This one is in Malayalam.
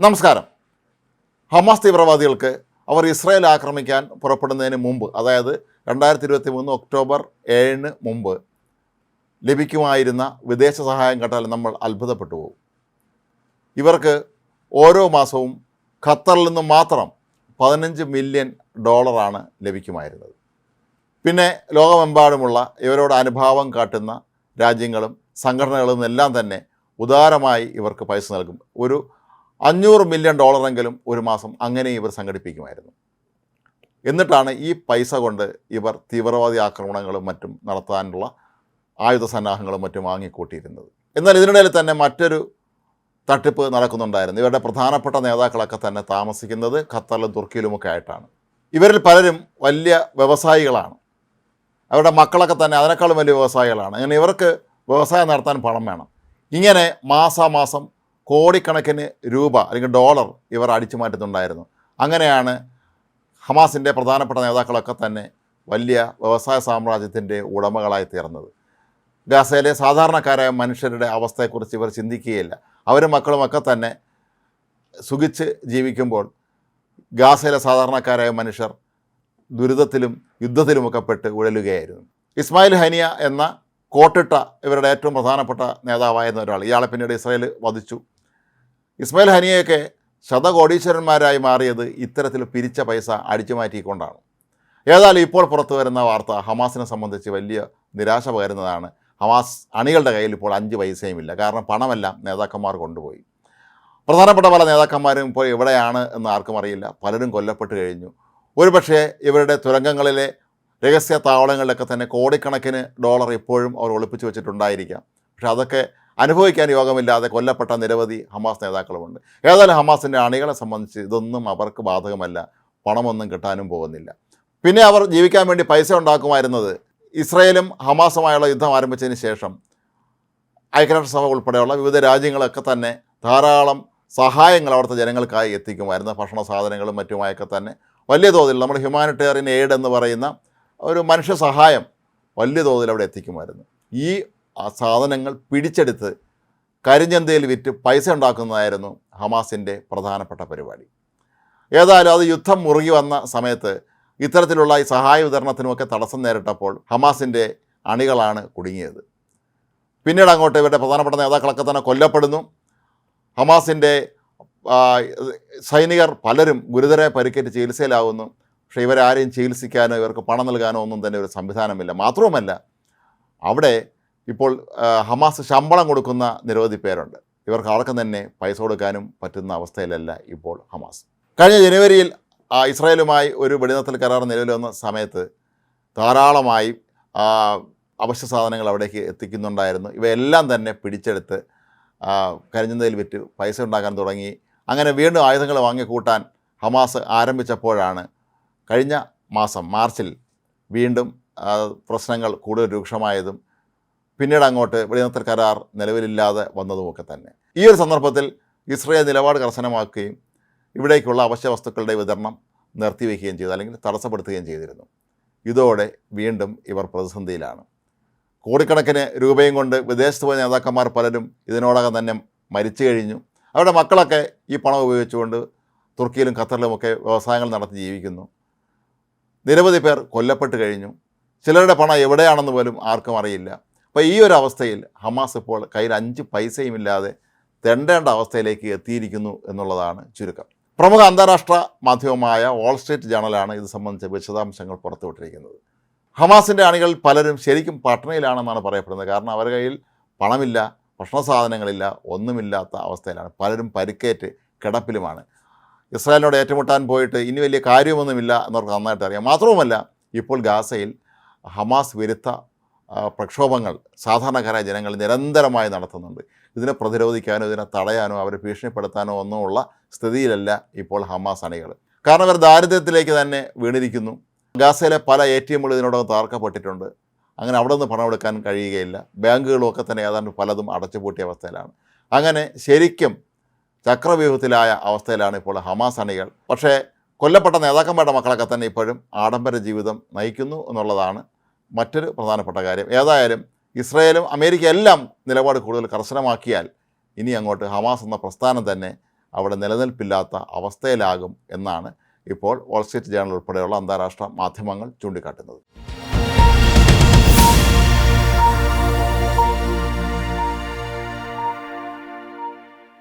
നമസ്കാരം. ഹമാസ് തീവ്രവാദികൾക്ക് അവർ ഇസ്രായേൽ ആക്രമിക്കാൻ പുറപ്പെടുന്നതിന് മുമ്പ് അതായത് രണ്ടായിരത്തി ഇരുപത്തി മൂന്ന് ഒക്ടോബർ ഏഴിന് മുമ്പ് ലഭിക്കുമായിരുന്ന വിദേശ സഹായം കേട്ടാൽ നമ്മൾ അത്ഭുതപ്പെട്ടു പോകും. ഇവർക്ക് ഓരോ മാസവും ഖത്തറിൽ നിന്ന് മാത്രം പതിനഞ്ച് മില്യൺ ഡോളറാണ് ലഭിക്കുമായിരുന്നത്. പിന്നെ ലോകമെമ്പാടുമുള്ള ഇവരോട് അനുഭാവം കാട്ടുന്ന രാജ്യങ്ങളും സംഘടനകളും എല്ലാം തന്നെ ഉദാരമായി ഇവർക്ക് പൈസ നൽകും. ഒരു അഞ്ഞൂറ് മില്യൺ ഡോളറെങ്കിലും ഒരു മാസം അങ്ങനെ ഇവർ സംഘടിപ്പിക്കുമായിരുന്നു. എന്നിട്ടാണ് ഈ പൈസ കൊണ്ട് ഇവർ തീവ്രവാദി ആക്രമണങ്ങളും മറ്റും നടത്താനുള്ള ആയുധ സന്നാഹങ്ങളും മറ്റും വാങ്ങിക്കൂട്ടിയിരുന്നത്. എന്നാൽ ഇതിനിടയിൽ തന്നെ മറ്റൊരു തട്ടിപ്പ് നടക്കുന്നുണ്ടായിരുന്നു. ഇവരുടെ പ്രധാനപ്പെട്ട നേതാക്കളൊക്കെ തന്നെ താമസിക്കുന്നത് ഖത്തറിലും തുർക്കിയിലുമൊക്കെ ആയിട്ടാണ്. ഇവരിൽ പലരും വലിയ വ്യവസായികളാണ്. അവരുടെ മക്കളൊക്കെ തന്നെ അതിനേക്കാളും വലിയ വ്യവസായികളാണ്. അങ്ങനെ ഇവർക്ക് വ്യവസായം നടത്താൻ പണം വേണം. ഇങ്ങനെ മാസാമാസം കോടിക്കണക്കിന് രൂപ അല്ലെങ്കിൽ ഡോളർ ഇവർ അടിച്ചു മാറ്റുന്നുണ്ടായിരുന്നു. അങ്ങനെയാണ് ഹമാസിന്റെ പ്രധാനപ്പെട്ട നേതാക്കളൊക്കെ തന്നെ വലിയ വ്യവസായ സാമ്രാജ്യത്തിന്റെ ഉടമകളായി തീർന്നത്. ഗാസയിലെ സാധാരണക്കാരായ മനുഷ്യരുടെ അവസ്ഥയെക്കുറിച്ച് ഇവർ ചിന്തിക്കുകയില്ല. അവരും മക്കളുമൊക്കെ തന്നെ സുഖിച്ച് ജീവിക്കുമ്പോൾ ഗാസയിലെ സാധാരണക്കാരായ മനുഷ്യർ ദുരിതത്തിലും യുദ്ധത്തിലുമൊക്കെ പെട്ട് ഉഴലുകയായിരുന്നു. ഇസ്മായിൽ ഹനിയ എന്ന കോട്ടിട്ട ഇവരുടെ ഏറ്റവും പ്രധാനപ്പെട്ട നേതാവായിരുന്ന ഒരാൾ. ഇയാളെ പിന്നീട് ഇസ്രായേൽ വധിച്ചു. ഇസ്മായിൽ ഹനിയയൊക്കെ ശതകോടീശ്വരന്മാരായി മാറിയത് ഇത്തരത്തിൽ പിരിച്ച പൈസ അടിച്ചുമാറ്റിക്കൊണ്ടാണ് ഏതായാലും ഇപ്പോൾ പുറത്തു വരുന്ന വാർത്ത ഹമാസിനെ സംബന്ധിച്ച് വലിയ നിരാശ പകരുന്നതാണ്. ഹമാസ് അണികളുടെ കയ്യിൽ ഇപ്പോൾ അഞ്ച് പൈസയും ഇല്ല. കാരണം പണമെല്ലാം നേതാക്കന്മാർ കൊണ്ടുപോയി. പ്രധാനപ്പെട്ട പല നേതാക്കന്മാരും ഇപ്പോൾ എവിടെയാണ് എന്ന് ആർക്കും അറിയില്ല. പലരും കൊല്ലപ്പെട്ട് കഴിഞ്ഞു. ഒരുപക്ഷേ ഇവരുടെ തുരങ്കങ്ങളിലെ രഹസ്യ താവളങ്ങളിലൊക്കെ തന്നെ കോടിക്കണക്കിന് ഡോളർ ഇപ്പോഴും അവർ ഒളിപ്പിച്ചു വെച്ചിട്ടുണ്ടായിരിക്കാം. പക്ഷേ അതൊക്കെ അനുഭവിക്കാൻ യോഗമില്ലാതെ കൊല്ലപ്പെട്ട നിരവധി ഹമാസ് നേതാക്കളുമുണ്ട്. ഏതായാലും ഹമാസിന്റെ അണികളെ സംബന്ധിച്ച് ഇതൊന്നും അവർക്ക് ബാധകമല്ല. പണമൊന്നും കിട്ടാനും പോകുന്നില്ല. പിന്നെ അവർ ജീവിക്കാൻ വേണ്ടി പൈസ ഉണ്ടാക്കുമായിരുന്നത് ഇസ്രയേലും ഹമാസുമായുള്ള യുദ്ധം ആരംഭിച്ചതിന് ശേഷം ഐക്യരാഷ്ട്രസഭ ഉൾപ്പെടെയുള്ള വിവിധ രാജ്യങ്ങളൊക്കെ തന്നെ ധാരാളം സഹായങ്ങൾ അവിടുത്തെ ജനങ്ങൾക്കായി എത്തിക്കുമായിരുന്നു. ഭക്ഷണ സാധനങ്ങളും മറ്റുമായൊക്കെ തന്നെ. വലിയ തോതിൽ നമ്മൾ ഹ്യൂമാനിറ്റേറിയൻ എയ്ഡ് എന്ന് പറയുന്ന ഒരു മനുഷ്യ സഹായം വലിയ തോതിൽ അവിടെ എത്തിക്കുമായിരുന്നു. ഈ ആ സാധനങ്ങൾ പിടിച്ചെടുത്ത് കരിഞ്ചന്തയിൽ വിറ്റ് പൈസ ഉണ്ടാക്കുന്നതായിരുന്നു ഹമാസിന്റെ പ്രധാനപ്പെട്ട പരിപാടി. ഏതായാലും അത് യുദ്ധം മുറുകി വന്ന സമയത്ത് ഇത്തരത്തിലുള്ള ഈ സഹായ വിതരണത്തിനുമൊക്കെ തടസ്സം നേരിട്ടപ്പോൾ ഹമാസിന്റെ അണികളാണ് കുടുങ്ങിയത്. പിന്നീട് അങ്ങോട്ട് ഇവരുടെ പ്രധാനപ്പെട്ട നേതാക്കളൊക്കെ തന്നെ കൊല്ലപ്പെടുന്നു. ഹമാസിന്റെ സൈനികർ പലരും ഗുരുതര പരിക്കേറ്റ് ചികിത്സയിലാവുന്നു. പക്ഷേ ഇവരാരെയും ചികിത്സിക്കാനോ ഇവർക്ക് പണം നൽകാനോ ഒന്നും തന്നെ ഒരു സംവിധാനമില്ല. മാത്രവുമല്ല അവിടെ ഇപ്പോൾ ഹമാസ് ശമ്പളം കൊടുക്കുന്ന നിരവധി പേരുണ്ട്. ഇവർക്ക് ആർക്കും തന്നെ പൈസ കൊടുക്കാനും പറ്റുന്ന അവസ്ഥയിലല്ല ഇപ്പോൾ ഹമാസ്. കഴിഞ്ഞ ജനുവരിയിൽ ഇസ്രായേലുമായി ഒരു വെടിനിർത്തൽ കരാർ നിലവിൽ വന്ന സമയത്ത് ധാരാളമായി അവശ്യ സാധനങ്ങൾ അവിടേക്ക് എത്തിക്കുന്നുണ്ടായിരുന്നു. ഇവയെല്ലാം തന്നെ പിടിച്ചെടുത്ത് കരിഞ്ഞതിൽ വിറ്റ് പൈസ ഉണ്ടാക്കാൻ തുടങ്ങി. അങ്ങനെ വീണ്ടും ആയുധങ്ങൾ വാങ്ങിക്കൂട്ടാൻ ഹമാസ് ആരംഭിച്ചപ്പോഴാണ് കഴിഞ്ഞ മാസം മാർച്ചിൽ വീണ്ടും പ്രശ്നങ്ങൾ കൂടുതൽ രൂക്ഷമായതും പിന്നീട് അങ്ങോട്ട് വെടിനിർത്തൽ കരാർ നിലവിലില്ലാതെ വന്നതുമൊക്കെ തന്നെ. ഈ ഒരു സന്ദർഭത്തിൽ ഇസ്രയേൽ നിലപാട് കർശനമാക്കുകയും ഇവിടേക്കുള്ള അവശ്യ വസ്തുക്കളുടെ വിതരണം നിർത്തിവെക്കുകയും ചെയ്തു അല്ലെങ്കിൽ തടസ്സപ്പെടുത്തുകയും ചെയ്തിരുന്നു. ഇതോടെ വീണ്ടും ഇവർ പ്രതിസന്ധിയിലാണ്. കോടിക്കണക്കിന് രൂപയും കൊണ്ട് വിദേശത്ത് പോയ നേതാക്കന്മാർ പലരും ഇതിനോടകം തന്നെ മരിച്ചു കഴിഞ്ഞു. അവരുടെ മക്കളൊക്കെ ഈ പണം ഉപയോഗിച്ചുകൊണ്ട് തുർക്കിയിലും ഖത്തറിലുമൊക്കെ വ്യവസായങ്ങൾ നടത്തി ജീവിക്കുന്നു. നിരവധി പേർ കൊല്ലപ്പെട്ട് കഴിഞ്ഞു. ചിലരുടെ പണം എവിടെയാണെന്ന് പോലും ആർക്കും അറിയില്ല. അപ്പോൾ ഈ ഒരു അവസ്ഥയിൽ ഹമാസ് ഇപ്പോൾ കയ്യിൽ അഞ്ച് പൈസയും ഇല്ലാതെ തെണ്ടേണ്ട അവസ്ഥയിലേക്ക് എത്തിയിരിക്കുന്നു എന്നുള്ളതാണ് ചുരുക്കം. പ്രമുഖ അന്താരാഷ്ട്ര മാധ്യമമായ വാൾ സ്ട്രീറ്റ് ജേണലാണ് ഇത് സംബന്ധിച്ച വിശദാംശങ്ങൾ പുറത്തുവിട്ടിരിക്കുന്നത്. ഹമാസിന്റെ അണികൾ പലരും ശരിക്കും പട്ടണയിലാണെന്നാണ് പറയപ്പെടുന്നത്. കാരണം അവരുടെ കയ്യിൽ പണമില്ല ഭക്ഷണ സാധനങ്ങളില്ല ഒന്നുമില്ലാത്ത അവസ്ഥയിലാണ്. പലരും പരിക്കേറ്റ് കിടപ്പിലുമാണ്. ഇസ്രായേലിനോട് ഏറ്റുമുട്ടാൻ പോയിട്ട് ഇനി വലിയ കാര്യമൊന്നുമില്ല എന്നവർക്ക് നന്നായിട്ട് അറിയാം. മാത്രവുമല്ല ഇപ്പോൾ ഗാസയിൽ ഹമാസ് വിരുദ്ധ പ്രക്ഷോഭങ്ങൾ സാധാരണക്കാരായ ജനങ്ങൾ നിരന്തരമായി നടത്തുന്നുണ്ട്. ഇതിനെ പ്രതിരോധിക്കാനോ ഇതിനെ തടയാനോ അവരെ ഭീഷണിപ്പെടുത്താനോ ഒന്നുമുള്ള സ്ഥിതിയിലല്ല ഇപ്പോൾ ഹമാസ് അണികൾ. കാരണം അവർ ദാരിദ്ര്യത്തിലേക്ക് തന്നെ വീണിരിക്കുന്നു. ഗാസയിലെ പല എ ടി എമ്മുകൾ ഇതിനോടകം തകർക്കപ്പെട്ടിട്ടുണ്ട്. അങ്ങനെ അവിടെ നിന്ന് പണം എടുക്കാൻ കഴിയുകയില്ല. ബാങ്കുകളൊക്കെ തന്നെ ഏതാണ്ട് പലതും അടച്ചുപൂട്ടിയ അവസ്ഥയിലാണ്. അങ്ങനെ ശരിക്കും ചക്രവ്യൂഹത്തിലായ അവസ്ഥയിലാണ് ഇപ്പോൾ ഹമാസ് അണികൾ. പക്ഷേ കൊല്ലപ്പെട്ട നേതാക്കന്മാരുടെ മക്കളൊക്കെ തന്നെ ഇപ്പോഴും ആഡംബര ജീവിതം നയിക്കുന്നു എന്നുള്ളതാണ് മറ്റൊരു പ്രധാനപ്പെട്ട കാര്യം. ഏതായാലും ഇസ്രയേലും അമേരിക്ക എല്ലാം നിലപാട് കൂടുതൽ കർശനമാക്കിയാൽ ഇനി അങ്ങോട്ട് ഹമാസ് എന്ന പ്രസ്ഥാനം തന്നെ അവിടെ നിലനിൽപ്പില്ലാത്ത അവസ്ഥയിലാകും എന്നാണ് ഇപ്പോൾ വോൾസ്ട്രീറ്റ് ജേണൽ ഉൾപ്പെടെയുള്ള അന്താരാഷ്ട്ര മാധ്യമങ്ങൾ ചൂണ്ടിക്കാട്ടുന്നത്.